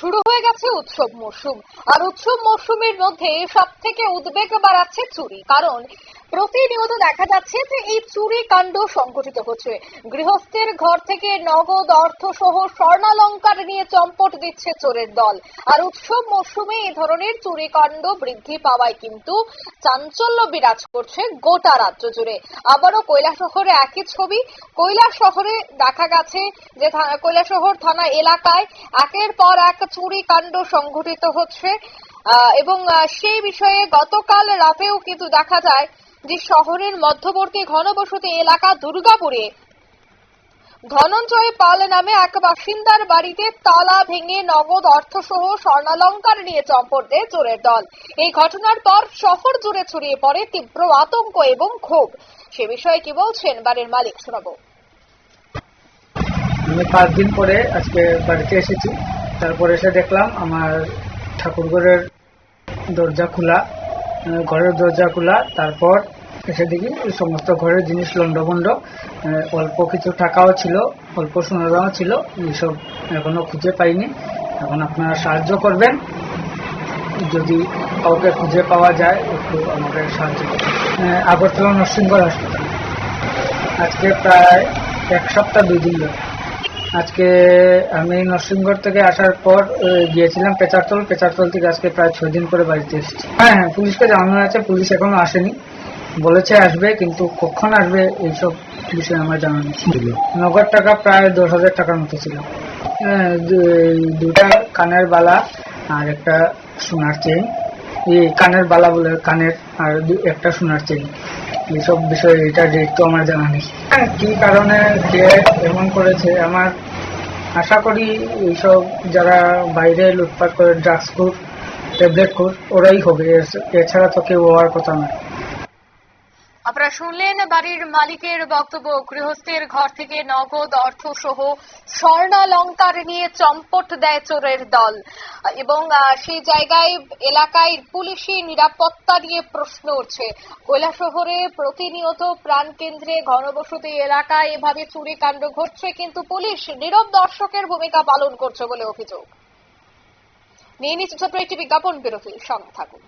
শুরু হয়ে গেছে উৎসব মরশুম। আর উৎসব মরশুমের মধ্যে সব থেকে উদ্বেগ বাড়াচ্ছে চুরি। কারণ প্রতিনিয়ত দেখা যাচ্ছে যে এই চুরি কাণ্ড সংঘটিত হচ্ছে। গৃহস্থের ঘর থেকে নগদ অর্থ সহ স্বর্ণালঙ্কার নিয়ে চম্পট দিচ্ছে চোরের দল। আর উৎসব মরশুমে এই ধরনের চুরি কাণ্ড বৃদ্ধি পাওয়ায় কিন্তু চাঞ্চল্য বিরাজ করছে গোটা রাজ্য জুড়ে। আবারও কৈলাসহরে একই ছবি। কৈলাসহরে দেখা গেছে যে কৈলাসহর থানা এলাকায় একের পর এক চুরি কাণ্ড সংঘটিত হচ্ছে এবং সেই বিষয়ে গতকাল রাতেও কিন্তু দেখা যায় যে শহরের মধ্যবর্তী ঘনবসতি এলাকা দুর্গাপুরে ধনঞ্জয় পাল নামে এক বাসিন্দার বাড়িতে তালা ভেঙে নগদ অর্থসহ স্বর্ণালঙ্কার নিয়ে চম্পট দেয় চোরের দল। এই ঘটনার পর শহর জুড়ে ছড়িয়ে পড়ে তীব্র আতঙ্ক এবং ক্ষোভ। সে বিষয়ে কি বলছেন বাড়ির মালিক শোনাবো। আমি পাঁচ দিন পরে আজকে বাড়িতে এসেছি। তারপর এসে দেখলাম আমার ঠাকুরঘরের দরজা খোলা ঘরের দরজা খোলা। তারপর এসে দেখি সমস্ত ঘরের জিনিস লন্ডভন্ড অল্প কিছু টাকাও ছিল, অল্প সোনাদাও ছিল, এইসব এখনও খুঁজে পাইনি। এখন আপনারা সাহায্য করবেন। যদি কাউকে খুঁজে পাওয়া যায়, একটু আমাকে সাহায্য করবেন। আগরতলা নরসিংগড় হাসপাতাল। আজকে প্রায় এক সপ্তাহ দুই দিন ধরে। আজকে আমি নরসিংগড় থেকে আসার পর গিয়েছিলাম পেচারতল। পেচারতল থেকে আজকে প্রায় ছয় দিন করে বাড়িতে এসেছি। হ্যাঁ হ্যাঁ পুলিশকে জানানো আছে পুলিশ এখনও আসেনি। বলেছে আসবে কিন্তু কখন আসবে এইসব বিষয়ে আমার জানা নেই। নগদ টাকা প্রায় দশ হাজার টাকার মতো ছিল। দুটা কানের বালা আর একটা সোনার চেইন। এই কানের বালা বলে কানের আর একটা সোনার চেইন এইসব বিষয়ে এটা যেহেতু তো আমার জানা নেই। হ্যাঁ, কি কারণে কে এমন করেছে? আমার আশা করি এইসব যারা বাইরে লুটপাট করে ড্রাগস খুর ট্যাবলেট খুর ওরাই হবে। এছাড়া তো কেউ হওয়ার কথা নয়। আপনারা শুনলেন বাড়ির মালিকের বক্তব্য, গৃহস্থের ঘর থেকে নগদ অর্থ সহ স্বর্ণালঙ্কার নিয়ে চম্পট দেয় চোরের দল। এবং সেই জায়গায় এলাকায় পুলিশি নিরাপত্তা নিয়ে প্রশ্ন উঠছে। কৈলাসহরে প্রতিনিয়ত প্রাণকেন্দ্রে ঘনবসতি এলাকায় এভাবে চুরি কাণ্ড ঘটছে, কিন্তু পুলিশ নীরব দর্শকের ভূমিকা পালন করছে বলে অভিযোগ। নিয়ে নিচ্ছে ছোট্ট একটি বিজ্ঞাপন বিরতি সঙ্গে থাকুন।